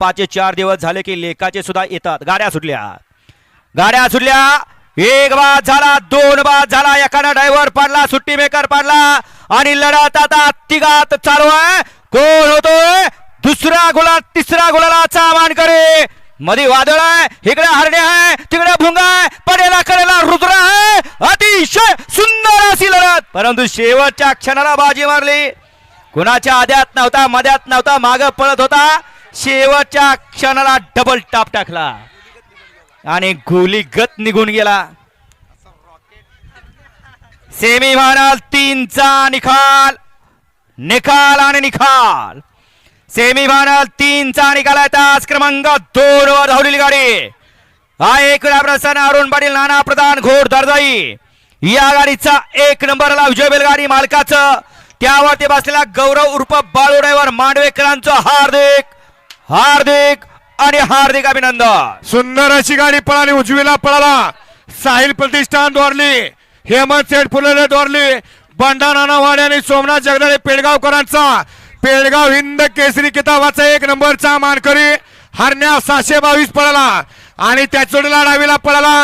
पाचशे चार दिवस झाले की लेखाचे सुद्धा येतात. गाड्या सुटल्या. गाड्या सुटल्या. एक बाद झाला दोन बाद झाला. एखादा ड्रायव्हर पडला सुट्टी मेकर पडला आणि लढत आता तिघात चालू आहे. कोण होतोय? दुसरा गुलाल तिसरा गुलालाचा मान करे. मध्ये वादळ आहे इकडे हरणे आहे तिकडे भुंगा आहे पडेला कडेला रुद्र आहे. अतिशय सुंदर अशी लढत. परंतु शेवटच्या क्षणाला बाजी मारली. कुणाच्या आद्यात नव्हता मध्यात नव्हता माग पळत होता. शेवटच्या क्षणाला डबल टाप टाकला. आणि गोली गत निघून गेला. सेमी फायनल तीनचा निकाल. निकाल आणि निकाल. सेमी फायनल तीनचा निकाल आहे. तास क्रमांक दोन वर धावलेली गाडी. हा एक प्रसन्न अरुण पाटील नाना प्रधान घोड दर्जाई या गाडीचा एक नंबरला विजय बैलगाडी मालकाचं. त्यावरती बसलेला गौरव उर्फ बाळू मांडवेकरांचं हार्दिक हार्दिक आणि हार्दिक अभिनंदन. सुंदर अशी गाडी पळाली उजवीला पळाला. साहिल प्रतिष्ठान दोरली हेमंत सेठ फुले द्वारली बंडा नानावाडे आणि सोमनाथ जगदाळे पेडगावकरांचा. पेडगाव हिंद केसरी किताबाचा एक नंबरचा मानकरी हरण्या सहाशे बावीस पळाला आणि त्या चोडीला डावीला पळाला.